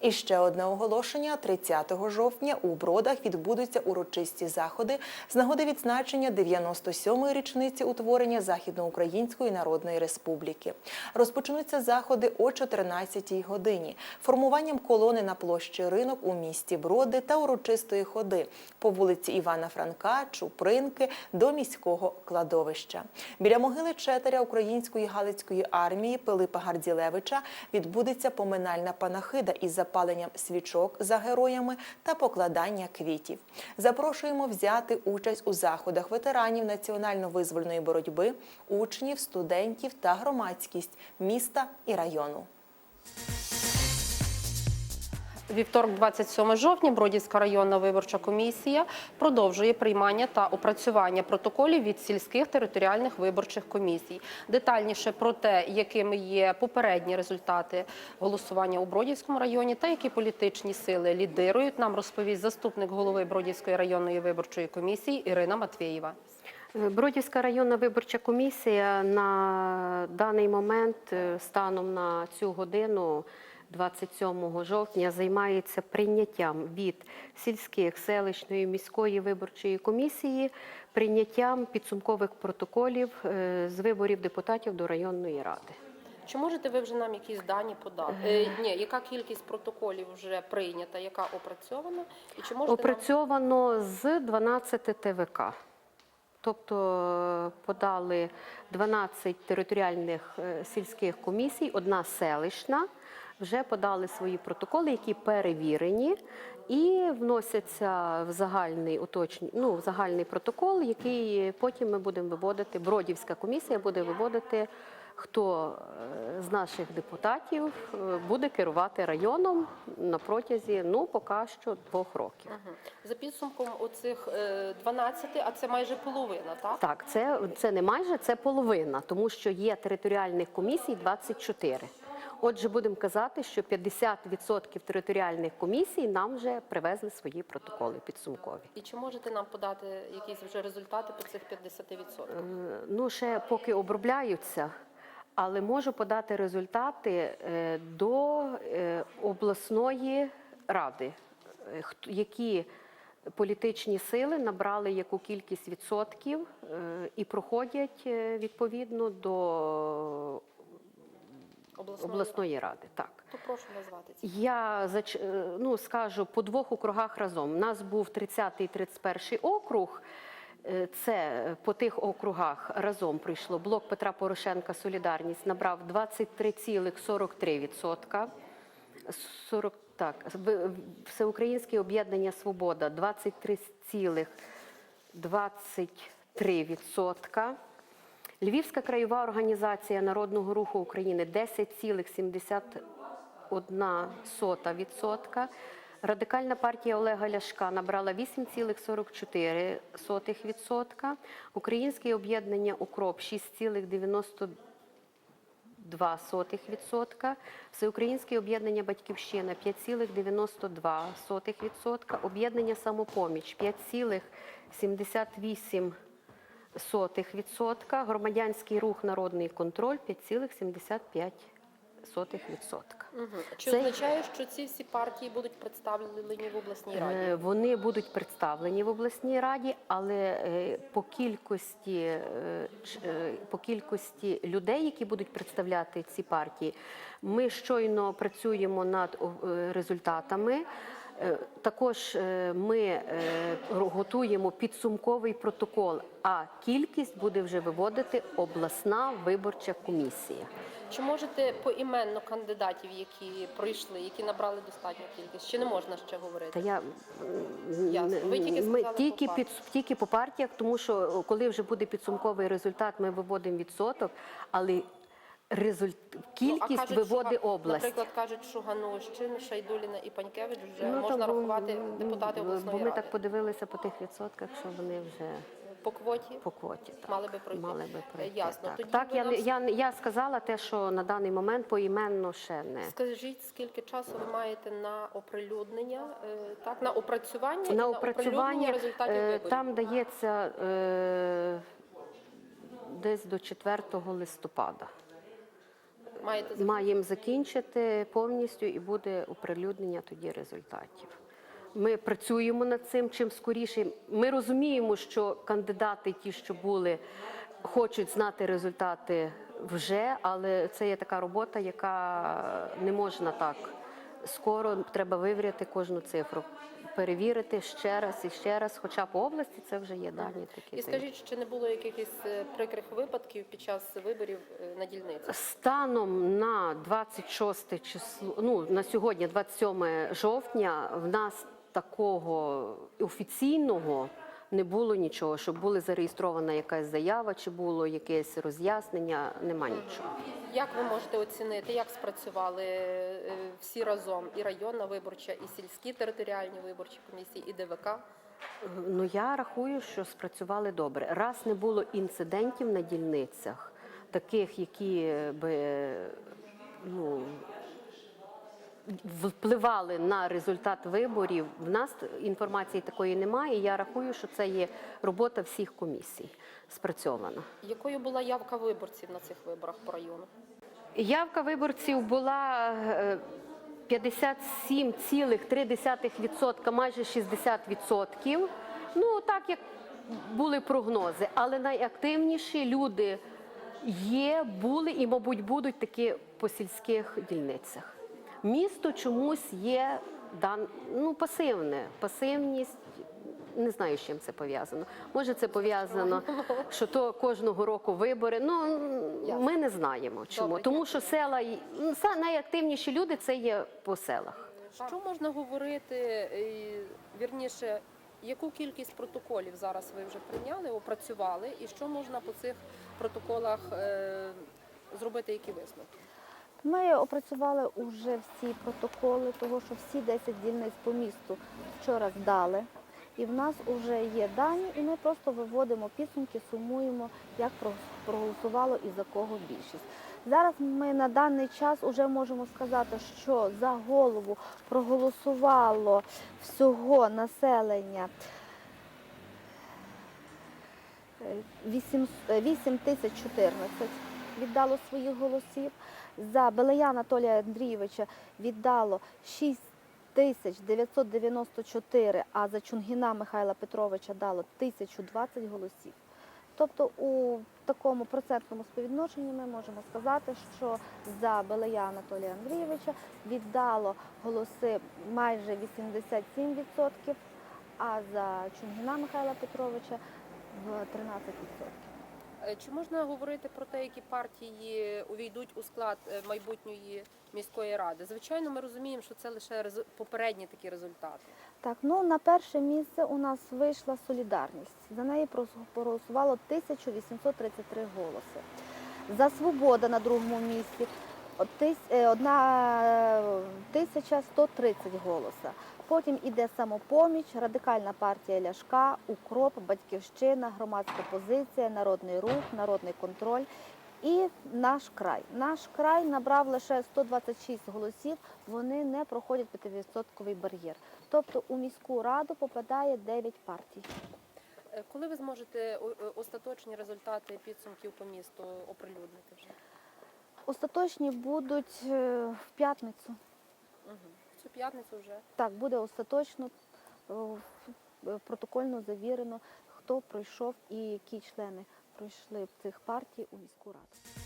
І ще одне оголошення: 30 жовтня у Бродах відбудуться урочисті заходи з нагоди відзначення 97-ї річниці утворення Західноукраїнської Народної Республіки. Розпочнуться заходи о 14-й годині, формуванням колони на площі ринок у місті Броди та урочистої ходи по вулиці Івана Франка, Чупринки до міського кладовища. Біля могили четаря української галицької армії Пилипа Гардзілевича відбудеться поминальна панахида із запаленням свічок за героями та покладання квітів. Запрошуємо взяти участь у заходах ветеранів національно-визвольної боротьби, учнів, студентів та громадськість міста і району. Вівторок, 27 жовтня, Бродівська районна виборча комісія продовжує приймання та опрацювання протоколів від сільських територіальних виборчих комісій. Детальніше про те, якими є попередні результати голосування у Бродівському районі та які політичні сили лідирують, нам розповість заступник голови Бродівської районної виборчої комісії Ірина Матвєєва. Бродівська районна виборча комісія на даний момент, е, станом на цю годину, 27 жовтня, займається прийняттям від сільських, селищної, міської виборчої комісії, прийняттям підсумкових протоколів е, з виборів депутатів до районної ради. Чи можете ви вже нам якісь дані подати? Е, ні, яка кількість протоколів вже прийнята, яка опрацьована? І чи можете нам... Опрацьовано з 12 ТВК. Тобто е, подали 12 територіальних е, сільських комісій, одна селищна. Вже подали свої протоколи, які перевірені, і вносяться в загальний уточні, ну, в загальний протокол, який потім ми будемо виводити. Бродівська комісія буде виводити, хто е, з наших депутатів е, буде керувати районом на протязі ну поки що двох років. За підсумком оцих е, 12, а це майже половина, так? Так, це, це не майже, це половина, тому що є територіальних комісій 24. Отже, будемо казати, що 50% територіальних комісій нам вже привезли свої протоколи підсумкові. І чи можете нам подати якісь вже результати по цих 50%? Е, Ну, ще поки обробляються, але можу подати результати е, до е, обласної ради, які політичні сили набрали яку кількість відсотків і проходять відповідно до Обласної, обласної ради. Так. То прошу назвати ці. Я зач- е, ну, скажу по двох округах разом. У нас був 30 і 31 округ. Е, Це по тих округах разом прийшло. Блок Петра Порошенка Солідарність набрав 23,43%. 40, так, Всеукраїнське об'єднання Свобода 23,23%. Львівська краєва організація Народного руху України 10,71%. Радикальна партія Олега Ляшка набрала 8,44%. Українське об'єднання Укроп 6,92%. Всеукраїнське об'єднання Батьківщина 5,92%. Об'єднання Самопоміч 5,78%. Сотих відсотка, громадянський рух Народний контроль 5,75 сотих відсотка. Угу. Чи Це- означає, що ці всі партії будуть представлені в обласній раді? Е, Вони будуть представлені в обласній раді, але е, по кількості, е, по кількості людей, які будуть представляти ці партії, ми щойно працюємо над результатами. Е, Також е, ми е, готуємо підсумковий протокол, а кількість буде вже виводити обласна виборча комісія. Чи можете поіменно кандидатів, які пройшли, які набрали достатню кількість? Чи не можна ще Та говорити? я Ясно. Ви тільки ми тільки по під тільки по партіях, тому що коли вже буде підсумковий результат, ми виводимо відсоток, але результ... Ну, кількість кажуть, виводить що, область. Наприклад, кажуть, що Ганущин, Шайдуліна і Панькевич вже Ну, можна бо- рахувати депутати бо ми ради. так подивилися по тих відсотках, що вони вже По квоті по квоті так, мали би пройти. мали би пройти. Ясно. Так, Тоді так я, нам я, я сказала те, що на даний момент поіменно ще не. Скажіть, скільки часу ви маєте на оприлюднення, е, так, на опрацювання і на опрацювання результатів е, виборів? там дається е, десь до 4 листопада. Маєте закінчити? Маємо закінчити повністю і буде оприлюднення тоді результатів. Ми працюємо над цим чим скоріше. Ми розуміємо, що кандидати, ті, що були, хочуть знати результати вже, але це є така робота, яка не можна так скоро. Треба вивіряти кожну цифру, перевірити ще раз і ще раз. Хоча по області це вже є дані такі. І скажіть, чи не було якихось е, прикрих випадків під час виборів е, на дільниці? Станом на 26 число, ну на сьогодні, 27 жовтня, в нас такого офіційного не було нічого, щоб була зареєстрована якась заява, чи було якесь роз'яснення, нема нічого. Як ви можете оцінити, як спрацювали е, всі разом і районна виборча, і сільські територіальні виборчі комісії, і ДВК? Ну я рахую, що спрацювали добре. Раз не було інцидентів на дільницях, таких, які би ну, впливали на результат виборів. В нас інформації такої немає. і Я рахую, що це є робота всіх комісій спрацьована. Якою була явка виборців на цих виборах по району? Явка виборців була е, 57,3%, майже 60%. Ну, так як були прогнози. Але найактивніші люди є, були і, мабуть, будуть такі по сільських дільницях. Місто чомусь є дан, ну, пасивне, пасивність. Не знаю, з чим це пов'язано. Може, це пов'язано, що то кожного року вибори. Ну ми не знаємо чому. Добре, Тому що села ну, найактивніші люди це є по селах. Що можна говорити, е, вірніше, яку кількість протоколів зараз ви вже прийняли, опрацювали, і що можна по цих протоколах е, зробити, які висновки? Ми опрацювали вже всі протоколи, того що всі 10 дільниць по місту вчора здали. І в нас вже є дані, і ми просто виводимо підсумки, сумуємо, як проголосувало і за кого більшість. Зараз ми на даний час вже можемо сказати, що за голову проголосувало всього населення е, 8 е, 8014 віддало своїх голосів. За Белея Анатолія Андрійовича віддало 6994, а за Чунгіна Михайла Петровича дало 1020 голосів. Тобто у такому процентному співвідношенні ми можемо сказати, що за Белея Анатолія Андрійовича віддало голоси майже 87%, а за Чунгіна Михайла Петровича в 13%. Е, Чи можна говорити про те, які партії увійдуть у склад е, майбутньої міської ради? Звичайно, ми розуміємо, що це лише попередні такі результати. Так, ну на перше місце у нас вийшла солідарність. За неї проголосувало 1833 голоси. За свобода на другому місці от тис- е, одна 1130 голоса. Потім іде самопоміч, радикальна партія Ляшка, Укроп, Батьківщина, громадська позиція, народний рух, народний контроль і наш край. Наш край набрав лише 126 голосів. Вони не проходять 5% бар'єр. Тобто у міську раду попадає 9 партій. Е, Коли ви зможете о- о- остаточні результати підсумків по місту оприлюднити вже? Остаточні будуть е, в п'ятницю. Угу. Цю п'ятницю вже. Так, буде остаточно е, протокольно завірено, хто пройшов і які члени пройшли цих партій у міську раду.